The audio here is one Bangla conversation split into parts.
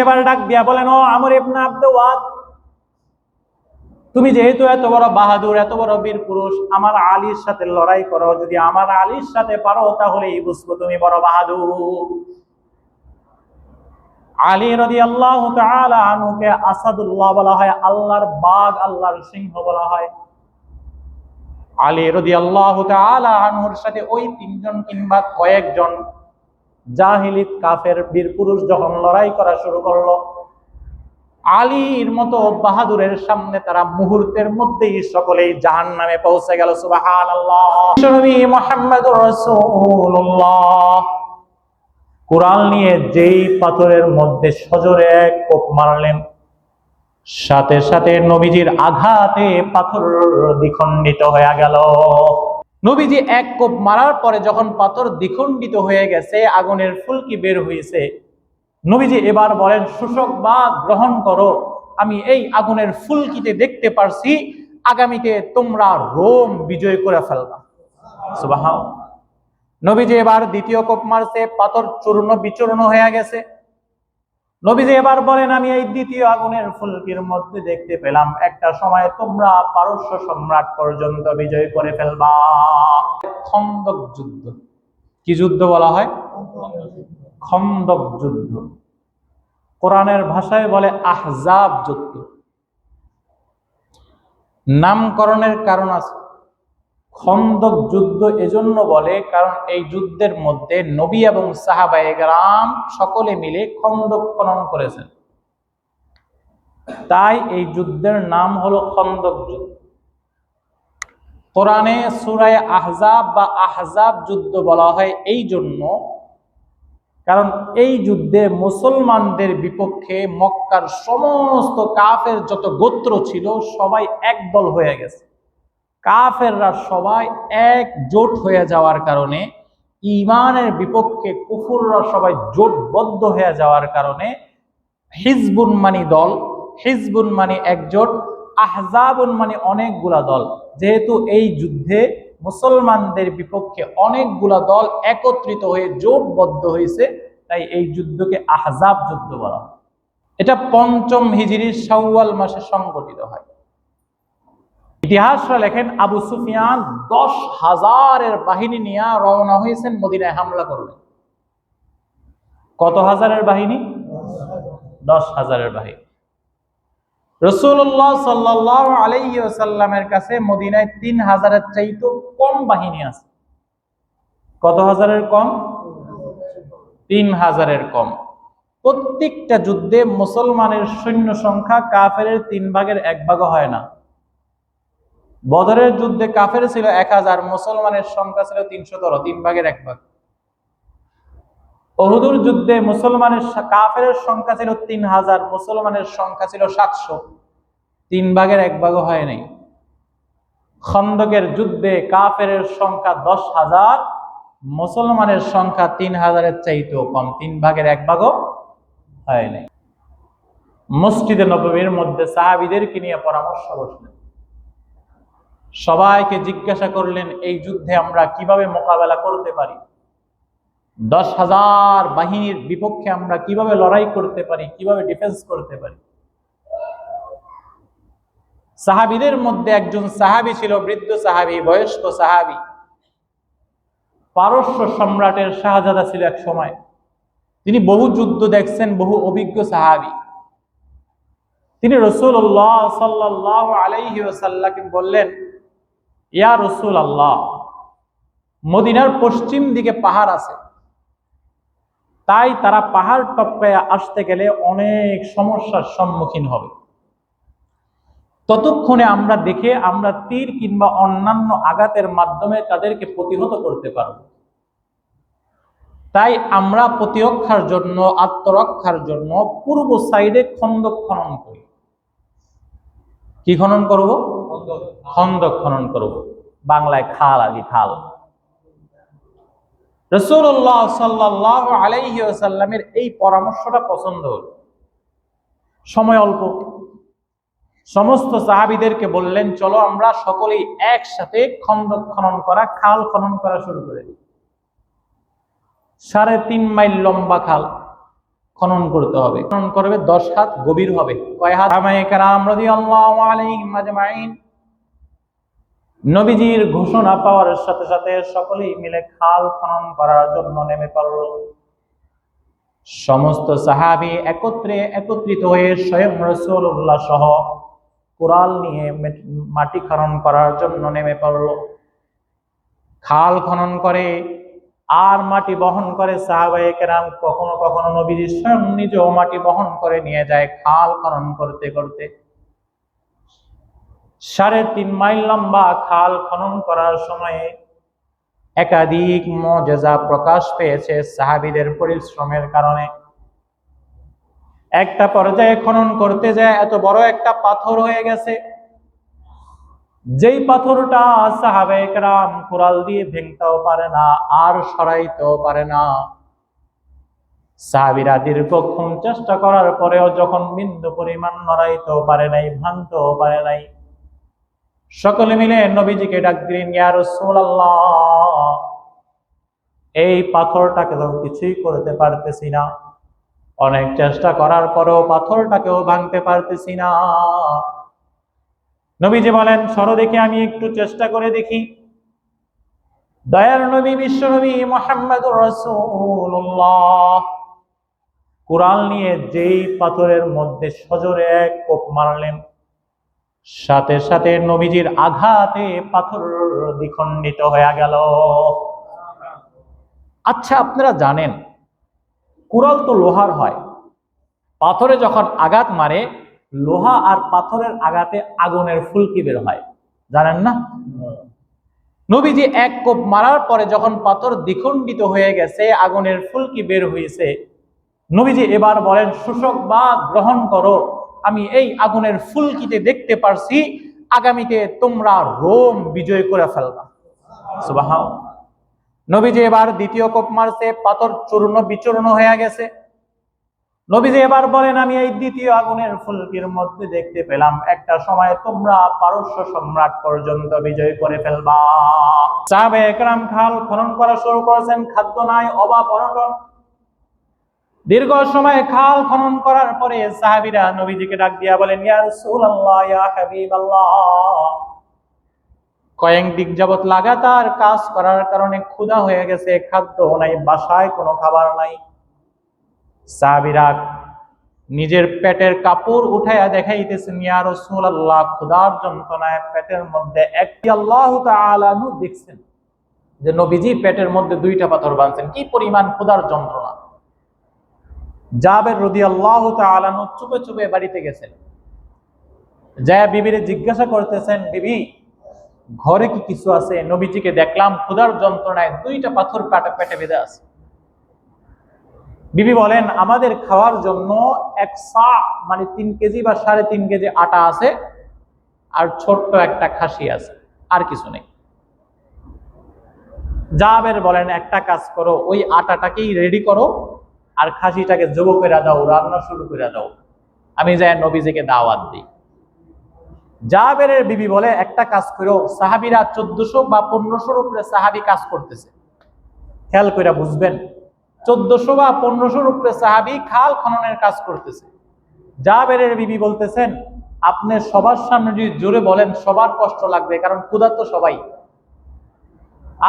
এবার ডাক দিয়া বলেন, ও আমর ইবনে আব্দুওয়াদ তুমি যেহেতু এত বড় বাহাদুর, এত বড় বীর পুরুষ, আমার আলীর সাথে লড়াই করো, যদি আমার আলীর সাথে পারো তাহলেই বুঝব তুমি বড় বাহাদুর। আলী রদি আল্লাহ আনুকে আসাদুল্লাহ বলা হয়, আল্লাহর বাঘ, আল্লাহর সিংহ বলা হয়। আলী রদি আল্লাহ আনহুর সাথে ওই তিনজন কিংবা কয়েকজন জাহিলিত কাফের বীর পুরুষ যখন লড়াই করা শুরু করল, আলীর মতো বাহাদুরের সামনে তারা মুহূর্তের মধ্যেই সকলেই জাহান নামে পৌঁছে গেল কোরআন নিয়ে যেই পাথরের মধ্যে সজোরে এক কোপ মারলেন, সাথে সাথে নবীজির আঘাতে পাথর দ্বিখণ্ডিত হয়ে গেল। নবীজি এক কোপ মারার পরে যখন পাথর দ্বিখণ্ডিত হয়ে গেছে, আগুনের ফুলকি বের হয়েছে নবীজি এবার বলেন শোষক বা গ্রহণ করো, আমি এই আগুনের ফুলকিতে দেখতে পারছি, আগামীতে তোমরা রোম বিজয় করে ফেলবা। সুবাহ নবীজি এবার দ্বিতীয় কোপ মারছে, পাথর চূর্ণ বিচূর্ণ হয়ে গেছে। নবীজি এবার বলেন, আমি এই দ্বিতীয় আগুনের ফুলকির মধ্যে দেখতে পেলাম। একটা সময় তোমরা পারস্য সম্রাট পর্যন্ত বিজয় করে ফেলবা। খন্দক যুদ্ধ। কি যুদ্ধ বলা হয়? খন্দক যুদ্ধ। কোরআনের ভাষায় বলে আহজাব যুদ্ধ। নামকরণের কারণ আছে। খন্দক যুদ্ধ এজন্য বলে, কারণ এই যুদ্ধের মধ্যে নবী এবং সাহাবায়গরাম সকলে মিলে খন্দক খনন করেছেন। তাই এই যুদ্ধের নাম হলো খন্দক যুদ্ধ। কোরআনে সুরায় আহজাব বা আহজাব যুদ্ধ বলা হয় এই জন্য, কারণ এই যুদ্ধে মুসলমানদের বিপক্ষে মক্কার সমস্ত কাফের যত গোত্র ছিল সবাই একদল হয়ে গেছে। কাফেররা সবাই একজোট হয়ে যাওয়ার কারণে ইমানের বিপক্ষে কুফুররা সবাই জোটবদ্ধ হয়ে যাওয়ার কারণে হিজবুন মানি দল, হিজবুন মানি একজোট, আহজাবুন মানে অনেকগুলা দল। যেহেতু এই যুদ্ধে মুসলমানদের বিপক্ষে অনেকগুলা দল একত্রিত হয়ে জোটবদ্ধ হয়েছে, তাই এই যুদ্ধকে আহজাব যুদ্ধ বলা এটা পঞ্চম হিজরির শাওয়াল মাসে সংগঠিত হয়। ইতিহাসরা লেখেন আবু সুফিয়ান দশ হাজারের বাহিনী নিয়ে রওনা হয়েছেন মদিনায় হামলা করলেন কত হাজারের বাহিনী? দশ হাজারের বাহিনী। রসুল্লাহ সাল্লাহ আলাইসাল্লামের কাছে মদিনায় তিন হাজারের চাইতো কম বাহিনী আছে। কত হাজারের কম? তিন হাজারের কম। প্রত্যেকটা যুদ্ধে মুসলমানের সৈন্য সংখ্যা কাফের তিন ভাগের এক ভাগও হয় না। বদরের যুদ্ধে কাফের ছিল এক হাজার, মুসলমানের সংখ্যা ছিল তিনশো তর, তিন ভাগের এক ভাগ। অহুদুর যুদ্ধে মুসলমানের কাফের সংখ্যা ছিল তিন হাজার, মুসলমানের সংখ্যা ছিল সাতশো। তিন ভাগের এক ভাগও হয় নাই। খন্দকের যুদ্ধে কাফের সংখ্যা দশ হাজার, মুসলমানের সংখ্যা তিন হাজারের চাইতেও কম। তিন ভাগের এক ভাগও হয় নাই। মসজিদে নবমীর মধ্যে সাহাবিদেরকে নিয়ে পরামর্শ বসলেন। সবাইকে জিজ্ঞাসা করলেন, এই যুদ্ধে আমরা কীভাবে মোকাবেলা করতে পারি? দশ হাজার বাহিনীর বিপক্ষে আমরা কীভাবে লড়াই করতে পারি? কীভাবে ডিফেন্স করতে পারি? সাহাবিদের মধ্যে একজন সাহাবি ছিল, বৃদ্ধ সাহাবি, বয়স্ক সাহাবি। পারস্য সম্রাটের শাহজাদা ছিল এক সময়। তিনি বহু যুদ্ধ দেখছেন, বহু অভিজ্ঞ সাহাবি। তিনি রসুল্লাহ সাল্লাহ আলাইহি ওসাল্লাকে বললেন ইয়া রসুল আল্লাহ মদিনার পশ্চিম দিকে পাহাড় আছে। তাই তারা পাহাড় টপকায় আসতে গেলে অনেক সমস্যার সম্মুখীন হবে। ততক্ষণে আমরা দেখে আমরা তীর কিংবা অন্যান্য আঘাতের মাধ্যমে তাদেরকে প্রতিহত করতে পারব। তাই আমরা প্রতিরক্ষার জন্য, আত্মরক্ষার জন্য পূর্ব সাইডে খন্দক খনন করি। কি খনন করব? খন্দক খনন করব। বাংলায় খাল আগে খাল। রসুল্লাহ সাল্লাহ আলাইহি আসাল্লামের এই পরামর্শটা পছন্দ হল। সময় অল্প। সমস্ত সাহাবিদেরকে বললেন, চলো আমরা সকলেই একসাথে খন্দক খনন করা, খাল খনন করা শুরু করে দিই। সাড়ে তিন মাইল লম্বা খাল। খনন করতে হবে। খনন করবে, দশ হাত গভীর হবে। নবীজির ঘোষণা পাওয়ার সাথে সাথে সকলেই মিলে খাল খনন করার জন্য নেমে পড়ল। সমস্ত সাহাবী একত্রে একত্রিত হয়ে স্বয়ং রসুল্লাহ সহ কোরাল নিয়ে মাটি খনন করার জন্য নেমে পড়ল। খাল খনন করে আর মাটি বহন করে সাহাবায়ে কেরাম কখনো কখনো নবীজি স্বয়ং নিজেও মাটি বহন করে নিয়ে যায় খাল খনন করতে করতে। সাড়ে তিন মাইল লম্বা খাল খনন করার সময়ে একাধিক মজেজা প্রকাশ পেয়েছে সাহাবিদের পরিশ্রমের কারণে। একটা পর্যায়ে খনন করতে যায়, এত বড় একটা পাথর হয়ে গেছে। যেই পাথরটা সাহাবে একরাম কুরাল দিয়ে ভেঙতেও পারে না, আর সরাইতেও পারে না। সাহাবিরা দীর্ঘক্ষণ চেষ্টা করার পরেও যখন বিন্দু পরিমাণ নড়াইতেও পারে নাই, ভাঙতেও পারে নাই, সকলে মিলে নবীজিকে ডাক দিলেন, ইয়া রাসূলুল্লাহ, এই পাথরটাকে তো কিছুই করতে পারতেছি না। অনেক চেষ্টা করার পরেও পাথরটাকেও ভাঙতে পারতেছি না। নবীজি বলেন, সরো দেখে আমি একটু চেষ্টা করে দেখি। দয়ার নবী, বিশ্ব নবী মোহাম্মদুর রাসূলুল্লাহ। কুরআন নিয়ে যেই পাথরের মধ্যে সজোরে এক কোপ মারলেন, সাথে সাথে নবীজির আঘাতে পাথর দ্বিখণ্ডিত হয়ে গেল। আচ্ছা আপনারা জানেন, কুরাল তো লোহার হয়, পাথরে যখন আঘাত মারে লোহা আর পাথরের আঘাতে আগুনের ফুলকি বের হয়। জানেন না? নবীজি এক কোপ মারার পরে যখন পাথর দ্বিখণ্ডিত হয়ে গেছে, আগুনের ফুলকি বের হয়েছে, নবীজি এবার বলেন শোষক বা গ্রহণ করো, আমি এই আগুনের ফুলকিতে দেখতে পারছি, আগামীতে তোমরা রোম বিজয় করে ফেলবা। সুবাহাও নবীজি এবার দ্বিতীয় কোপ মারছে, পাথর চূর্ণ বিচূর্ণ হয়ে গেছে। নবীজি এবার বলেন, আমি এই দ্বিতীয় আগুনের ফুলকির মধ্যে দেখতে পেলাম। একটা সময় তোমরা পারস্য সম্রাট পর্যন্ত বিজয় করে ফেলবা। সাহাবে একরাম খাল খনন করা শুরু করেছেন, খাদ্য নাই, অভাব, অনটন। দীর্ঘ সময় খাল খনন করার পরে সাহাবিরা নবীজিকে ডাক দিয়া বলেন, ইয়া রাসূলুল্লাহ, ইয়া হাবিবাল্লাহ। কয়েক দিক যাবত লাগাতার কাজ করার কারণে ক্ষুধা হয়ে গেছে, খাদ্য নাই, বাসায় কোনো খাবার নাই। সাহাবীরা নিজের পেটের কাপড় উঠাইয়া দেখাইতেছেন, ইয়া রাসূলুল্লাহ ক্ষুধার যন্ত্রণায় পেটের মধ্যে একটি আল্লাহ তাআলা নূর দেখছেন, যে নবীজি পেটের মধ্যে দুইটা পাথর বাঁধছেন। কি পরিমাণ ক্ষুধার যন্ত্রণা! জাবের রদি আল্লাহ তালানু চুপে চুপে বাড়িতে গেছেন। জয়া বিবিরে জিজ্ঞাসা করতেছেন, বিবি, ঘরে কি কিছু আছে? নবীজিকে দেখলাম ক্ষুধার যন্ত্রণায় দুইটা পাথর পেটে পেটে বেঁধে আছে। বিবি বলেন, আমাদের খাওয়ার জন্য এক সা মানে তিন কেজি বা সাড়ে তিন কেজি আটা আছে আর ছোট্ট একটা খাসি আছে, আর কিছু নেই। জাবের বলেন, একটা কাজ করো, ওই আটাটাকেই রেডি করো আর খাসিটাকে জব করে দাও, রান্না শুরু করে দাও। আমি যাই নবীজিকে দাওয়াত দিই। জাবেরের বিবি বলে, একটা কাজ করো, সাহাবিরা চোদ্দশো বা পনেরোশোর উপরে সাহাবি কাজ করতেছে। খেয়াল করে বুঝবেন চোদ্দশো বা পনেরোশোর উপরে সাহাবি খাল খননের কাজ করতেছে। জাবেরের বিবি বলতেছেন, আপনি সবার সামনে যদি জোরে বলেন, সবার কষ্ট লাগবে, কারণ ক্ষুধার তো সবাই।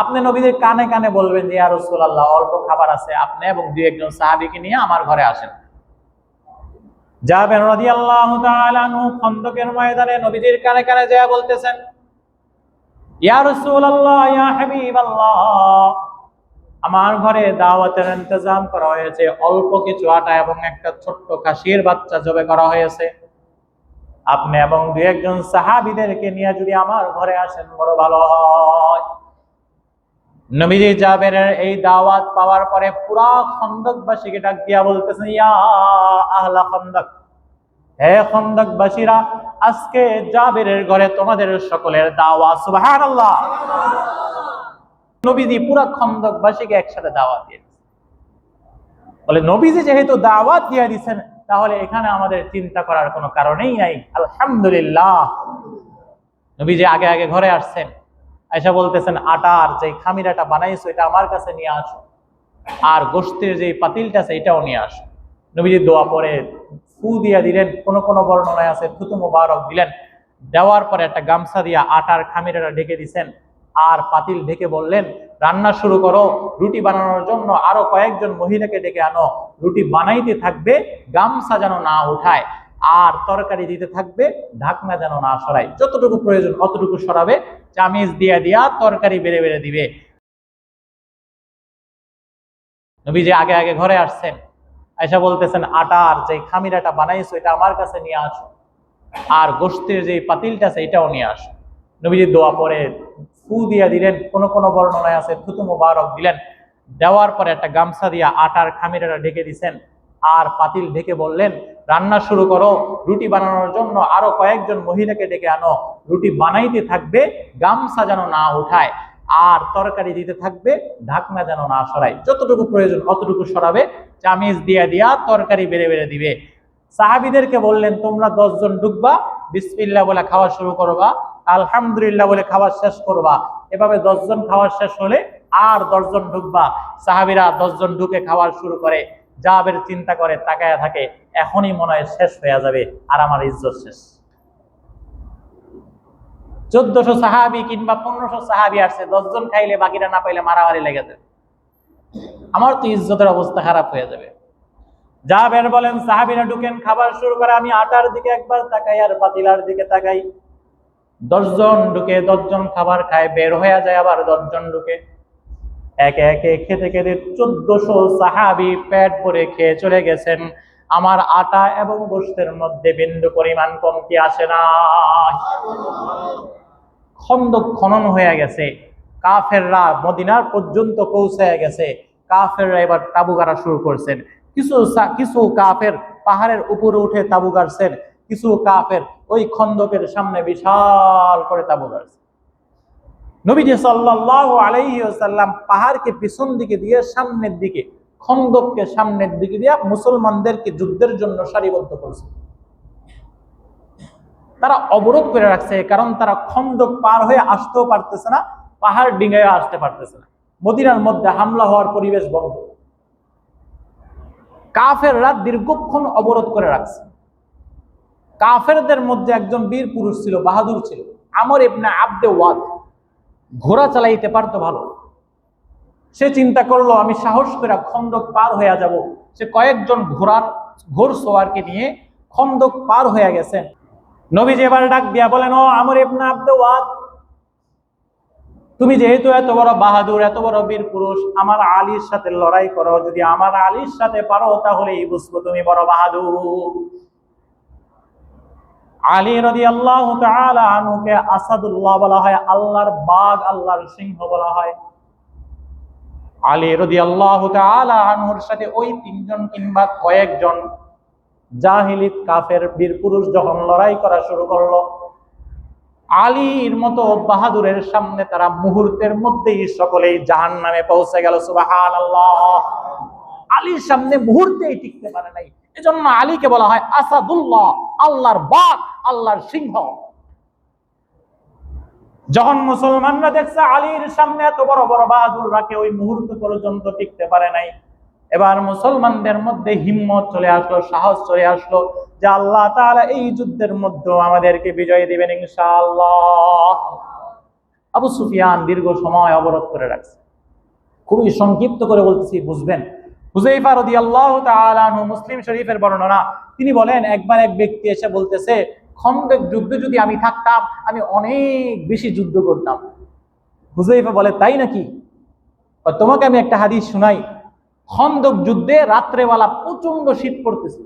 আপনি নবীদের কানে কানে বলবেন যে আর আল্লাহ অল্প খাবার আছে আপনি এবং দুই একজন সাহাবিকে নিয়ে আমার ঘরে আসেন। যাবেন তাআলা আনহু খন্দকের ময়দানে নবীজির কানে কানে যা বলতেছেন, ইয়া রাসূলুল্লাহ, ইয়া হাবিবাল্লাহ। আমার ঘরে দাওয়াতের ইন্তজাম করা হয়েছে, অল্প কিছু আটা এবং একটা ছোট্ট কাশির বাচ্চা জবে করা হয়েছে। আপনি এবং দু একজন সাহাবিদেরকে নিয়ে যদি আমার ঘরে আসেন, বড় ভালো হয়। নবীজি জাবেরের এই দাওয়াত পাওয়ার পরে পুরা খন্দকবাসীকে ডাক দিয়া বলতেছেন, ইয়া আহলা খন্দক, হে খন্দকবাসীরা, আজকে জাবেরের ঘরে তোমাদের সকলের দাওয়াত, সুবহানাল্লাহ। নবীজি পুরা খন্দকবাসীকে একসাথে দাওয়াত দিয়ে বলে, নবীজি যেহেতু দাওয়াত দিয়ে দিচ্ছেন তাহলে এখানে আমাদের চিন্তা করার কোনো কারণেই নাই। আলহামদুলিল্লাহ। নবীজি আগে আগে ঘরে আসছেন। আয়সা বলতেছেন আটার যে খামির আটা বানাইছো, এটা আমার কাছে নিয়ে আসো। আর গোষ্ঠীর যে পাতিলটা আছে, এটাও নিয়ে আসো। নবীজি দোয়া পরে ফু দিয়া দিলেন, কোন কোন বর্ণনায় আছে, থুতু মুবারক দিলেন। দেওয়ার পরে একটা গামছা দিয়া আটার খামিরাটা ঢেকে দিছেন। আর পাতিল ঢেকে বললেন, রান্না শুরু করো, রুটি বানানোর জন্য আরও কয়েকজন মহিলাকে ডেকে আনো। রুটি বানাইতে থাকবে, গামছা যেন না উঠায়, আর তরকারি দিতে থাকবে, ঢাকনা যেন না সরায়। যতটুকু প্রয়োজন অতটুকু সরাবে, চামিচ দিয়া দিয়া তরকারি বেড়ে বেড়ে দিবে। নবীজি আগে আগে ঘরে আসছেন। আয়সা বলতেছেন আটার যে খামিরাটা বানাইছো, এটা আমার কাছে নিয়ে আসো। আর গোস্তের যে পাতিলটা আছে, এটাও নিয়ে আসো। নবীজি দোয়া পরে ফু দিয়া দিলেন, কোন কোন বর্ণনায় আছে, থুতু মুবারক দিলেন। দেওয়ার পরে একটা গামছা দিয়া আটার খামিরেরা ঢেকে দিছেন, আর পাতিল ঢেকে বললেন, রান্না শুরু করো, রুটি বানানোর জন্য আরও কয়েকজন মহিলাকে ডেকে আনো। রুটি বানাইতে থাকবে, গামছা যেন না উঠায়, আর তরকারি দিতে থাকবে, ঢাকনা যেন না সরায়। যতটুকু প্রয়োজন অতটুকু সরাবে চামিজ দিয়া দিয়া তরকারি বেড়ে বেড়ে দিবে। সাহাবিদেরকে বললেন, তোমরা দশজন ঢুকবা বিসমিল্লা বলে খাওয়া শুরু করবা আলহামদুলিল্লাহ বলে খাওয়া শেষ করবা। এভাবে দশজন খাওয়া শেষ হলে আর দশজন ঢুকবা। সাহাবিরা দশজন ঢুকে খাওয়া শুরু করে। জাবের চিন্তা করে, তাকায়া থাকে, এখনই মনে হয় শেষ হয়ে যাবে আর আমার ইজ্জত শেষ। চোদ্দশো সাহাবি কিংবা পনেরোশো সাহাবি আসছে, দশজন খাইলে বাকিরা না পাইলে মারামারি লেগে যাবে। আমার তো ইজ্জতের অবস্থা খারাপ হয়ে যাবে। জাবের বলেন, সাহাবিরা ঢুকেন, খাবার শুরু করে, আমি আটার দিকে একবার তাকাই আর পাতিলার দিকে তাকাই। দশজন ঢুকে দশজন খাবার খায়, বের হয়ে যায় আবার দশজন ঢুকে একে একে খেতে খেতে চোদ্দশো সাহাবি পেট ভরে খেয়ে চলে গেছেন। আমার আটা এবং গোস্তের মধ্যে বিন্দু পরিমাণ কমতি আসে না। খন্দক খনন হয়ে গেছে। কাফেররা মদিনার পর্যন্ত পৌঁছে গেছে। কাফেররা এবার তাবু গাড়া শুরু করছেন। কিছু কিছু কাফের পাহাড়ের উপরে উঠে তাবু গাড়ছেন। কিছু কাফের ওই খন্দকের সামনে বিশাল করে তাবু গাড়ছে নবীজি সাল্লাল্লাহু আলাইহি ওয়াসাল্লাম পাহাড়কে পিছন দিকে দিয়ে সামনের দিকে, খন্দককে সামনের দিকে দিয়ে মুসলমানদেরকে যুদ্ধের জন্য সারিবদ্ধ করছে। তারা অবরোধ করে রাখছে, কারণ তারা খন্দক পার হয়ে আসতেও পারতেছে না, পাহাড় ডিঙ্গায় আসতে পারতেছে না। মদিনার মধ্যে হামলা হওয়ার পরিবেশ বন্ধ। কাফেররা দীর্ঘক্ষণ অবরোধ করে রাখছে। কাফেরদের মধ্যে একজন বীর পুরুষ ছিল, বাহাদুর ছিল। আমর ইবনে আব্দে ওয়াদ। ঘোড়া চালাইতে পারতো ভালো। সে চিন্তা করল, আমি সাহস করে খন্দক পার হয়ে যাব। সে কয়েকজন ঘোড়ার ঘোর সোয়ারকে নিয়ে খন্দক পার হয়ে গেছেন নবীজি এবার ডাক দিয়া বলেন, ও আমর ইবনে আব্দে ওয়াদ, তুমি যেহেতু এত বড় বাহাদুর, এত বড় বীর পুরুষ, আমার আলীর সাথে লড়াই করো। যদি আমার আলীর সাথে পারো তাহলেই বুঝব তুমি বড় বাহাদুর। আলী রদি আল্লাহ আনুকে আসাদুল্লাহ বলা হয়, আল্লাহর বাঘ আল্লাহর সিংহ বলা হয়। আলী রদি আল্লাহ আনহুর সাথে ওই তিনজন কিংবা কয়েকজন জাহিলিত, কাফের, বীর পুরুষ যখন লড়াই করা শুরু করল, আলীর মতো বাহাদুরের সামনে তারা মুহূর্তের মধ্যেই সকলেই জাহান নামে পৌঁছে গেল সুবাহান আলীর সামনে মুহূর্তেই টিকতে পারে নাই। এজন্য আলীকে বলা হয় আসাদুল্লাহ। আল্লাহর বাঘ আল্লাহর সিংহ। যখন মুসলমানরা দেখছে আলীর সামনে এত বড় বড় বাহাদুররা কেউ ওই মুহূর্ত পর্যন্ত টিকতে পারে নাই। এবার মুসলমানদের মধ্যে হিম্মত চলে আসলো, সাহস চলে আসলো যে আল্লাহ তাআলা এই যুদ্ধের মধ্যে আমাদেরকে বিজয় দিবেন ইনশাআল্লাহ। আবু সুফিয়ান দীর্ঘ সময় অবরোধ করে রাখছে। খুবই সংক্ষিপ্ত করে বলতেছি, বুঝবেন? হুজাইফা রাদিয়াল্লাহু তাআলা আনহু মুসলিম শরীফের বর্ণনা। তিনি বলেন, একবার এক ব্যক্তি এসে বলতেছে খন্দক যুদ্ধে যদি আমি থাকতাম, আমি অনেক বেশি যুদ্ধ করতাম। হুজাইফা বলে, তাই নাকি? তোমাকে আমি একটা হাদিস শুনাই। খন্দক যুদ্ধে রাত্রেবেলা প্রচণ্ড শীত পড়তেছে।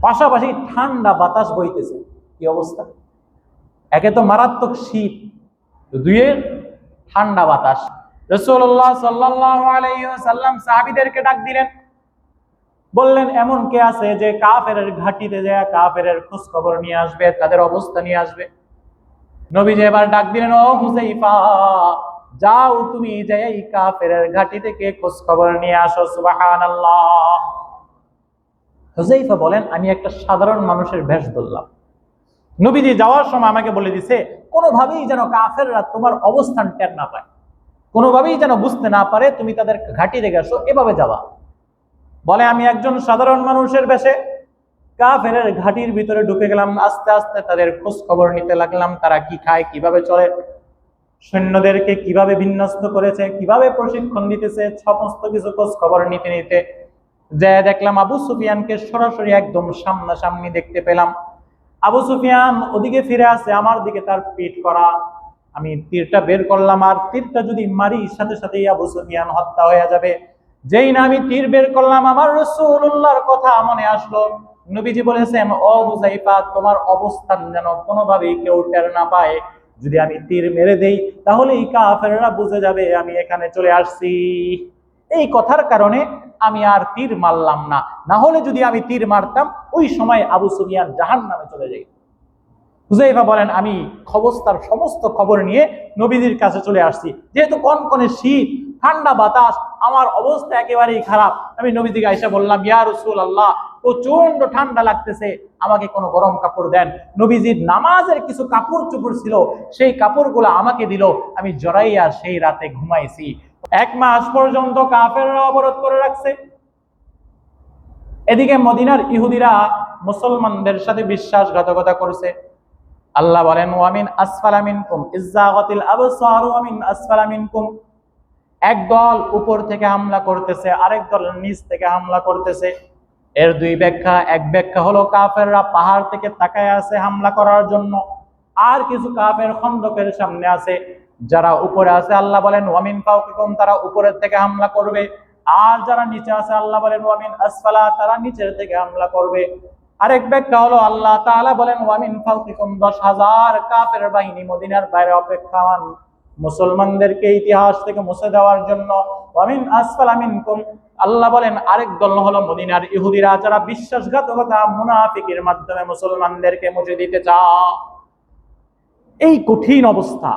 পাশাপাশি ঠান্ডা বাতাস বইতেছে। কি অবস্থা? একে তো মারাত্মক শীত। দুয়ে ঠান্ডা বাতাস। রসুল্লাহ সাল্লাহ আলাইসাল্লাম সাহাবিদেরকে ডাক দিলেন। বললেন, এমন কে আছে যে কাফের ঘাটিতে যায়, কাফের খোঁজ খবর নিয়ে আসবে, তাদের অবস্থা নিয়ে আসবে? এবার ডাক দিলেন, ও যাও তুমি যাই এই কাফের ঘাটি থেকে খোঁজ খবর নিয়ে আসো বলেন, আমি একটা সাধারণ মানুষের ভেষ ধরলাম। নবীজি যাওয়ার সময় আমাকে বলে দিছে, কোনোভাবেই যেন কাফেররা তোমার অবস্থান টের না পায়। কোনোভাবেই যেন বুঝতে না পারে, তুমি তাদের ঘাটি দেখে আসো, এভাবে যাবা। বলে, আমি একজন সাধারণ মানুষের বেশে কাফেরের ঘাটির ভিতরে ঢুকে গেলাম, আস্তে আস্তে তাদের খোঁজ খবর নিতে লাগলাম, তারা কি খায়, কীভাবে চলে, সৈন্যদেরকে কীভাবে বিন্যস্ত করেছে, কীভাবে প্রশিক্ষণ দিতেছে, সমস্ত কিছু খোঁজ খবর নিতে নিতে যে দেখলাম আবু সুফিয়ানকে সরাসরি একদম সামনাসামনি দেখতে পেলাম। আবু সুফিয়ান ওদিকে ফিরে আসে, আমার দিকে তার পিঠ করা আমি তীরটা বের করলাম আর তীরটা যদি মারি, সাথে সাথে আবু সুফিয়ান হত্যা হয়ে যাবে। যেই না আমি তীর বের করলাম, আমার রসুল্লাহর কথা মনে আসলো। নবীজি বলেছেন, ও তোমার অবস্থান যেন কোনোভাবেই কেউ টের না পায়। যদি আমি তীর মেরে দেই তাহলে এই কাফেররা বুঝে যাবে, আমি এখানে চলে আসছি। এই কথার কারণে আমি আর তীর মারলাম না। না হলে যদি আমি তীর মারতাম, ওই সময় আবু সুফিয়ান জাহান নামে চলে যাই হুজাইফা বলেন, আমি খবস্তার সমস্ত খবর নিয়ে নবীজির কাছে চলে আসছি। যেহেতু কনকনে শীত, ঠান্ডা বাতাস, আমার অবস্থা একেবারেই খারাপ। আমি নবীজিকে আইসা বললাম, ইয়া রসুল আল্লাহ প্রচণ্ড ঠান্ডা লাগতেছে, আমাকে কোনো গরম কাপড় দেন। নবীজির নামাজের কিছু কাপড় চোপড় ছিল, সেই কাপড়গুলো আমাকে দিল। আমি জড়াইয়া সেই রাতে ঘুমাইছি। এক মাস পর্যন্ত কাফেররা অবরোধ করে রাখছে। এদিকে মদিনার ইহুদিরা মুসলমানদের সাথে বিশ্বাসঘাতকতা করছে। আল্লাহ বলেন, ওয়ামিন আসফালা মিনকুম, ইজ্জাগাতিল আবসার, ওয়ামিন আসফালা মিনকুম। এক দল উপর থেকে হামলা করতেছে, আরেক দল নিচ থেকে হামলা করতেছে। এর দুই ব্যাখ্যা, এক ব্যাখ্যা হলো, কাফেররা পাহাড় থেকে তাকায় আছে হামলা করার জন্য। আর কিছু কাফের খন্দকের সামনে আছে, যারা উপরে আছে। আল্লাহ বলেন, ওয়ামিন ফাউকিকুম, তারা উপরের থেকে হামলা করবে। আর যারা নিচে আছে, আল্লাহ বলেন, ওয়ামিন আসফালা, তারা নিচের থেকে হামলা করবে। আরেক ব্যাখ্যা হলো, আল্লাহ তাআলা বলেন, ওয়ামিন ফাউকিকুম দশ হাজার কাফের বাহিনী মদিনার বাইরে অপেক্ষমান মুসলমানদেরকে ইতিহাস থেকে মুছে দেওয়ার জন্য। ওয়ামিন আসফালা মিনকুম। আল্লাহ বলেন, আরেক দল হলো মদিনার ইহুদিরা, যারা বিশ্বাসঘাতকতা, মুনাফিকের মাধ্যমে মুসলমানদেরকে মুছে দিতে চায়। এই কঠিন অবস্থা।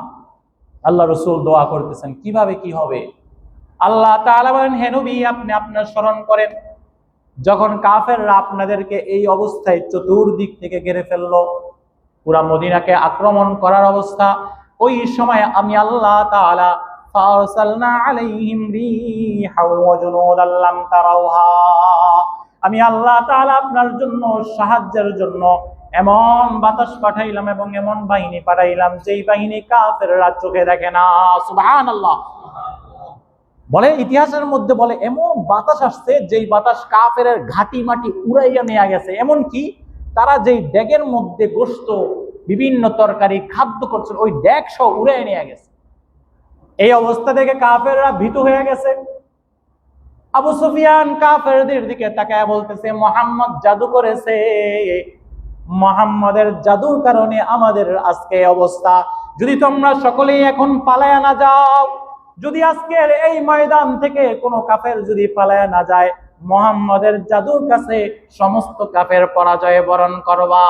আল্লাহ রসুল দোয়া করতেছেন, কীভাবে কি হবে? আল্লাহ তাআলা বলেন, হে নবী, আপনি আপনার স্মরণ করেন। যখন কাফেররা আপনাদেরকে এই অবস্থায় চতুর্দিক থেকে ঘিরে ফেলল, পুরা মদিনাকে আক্রমণ করার অবস্থা, ওই সময় আমি আল্লাহ তাআলা ফারসালনা আলাইহিম ওয়া জুনুদান লাম তারাওহা আমি আল্লাহ তাআলা আপনার জন্য সাহায্যের জন্য এমন বাতাস পাঠাইলাম এবং এমন বাহিনী পাঠাইলাম যেই বাহিনী কাফেররা চোখে দেখে না। সুবহানাল্লাহ। বলে, ইতিহাসের মধ্যে বলে, এমন বাতাস আসছে যেই বাতাস কাফের ঘাটি মাটি উড়াইয়া নেওয়া গেছে। এমন কি? তারা যেই ড্যাগের মধ্যে গোস্ত, বিভিন্ন তরকারি, খাদ্য করছিল, ওই ড্যাগ সহ উড়াই নিয়ে গেছে। এই অবস্থা থেকে কাফেররা ভীত হয়ে গেছে। আবু সুফিয়ান কাফেরদের দিকে তাকায় বলতেছে, মোহাম্মদ জাদু করেছে। মোহাম্মদের জাদুর কারণে আমাদের আজকে অবস্থা। যদি তোমরা সকলেই এখন পালায়া না যাও যদি আজকের এই ময়দান থেকে কোনো কাফের যদি পালায়া না যায়, মোহাম্মদের জাদুর কাছে সমস্ত কাফের পরাজয় বরণ করবা।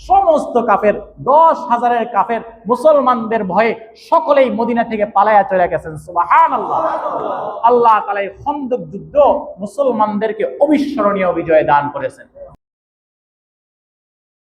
সমস্ত কাফের, দশ হাজারের কাফের মুসলমানদের ভয়ে সকলেই মদিনা থেকে পালায়া চলে গেছেন সুবাহান আল্লাহ আল্লাহ তালা এই খন্দক যুদ্ধ মুসলমানদেরকে অবিস্মরণীয় বিজয় দান করেছেন।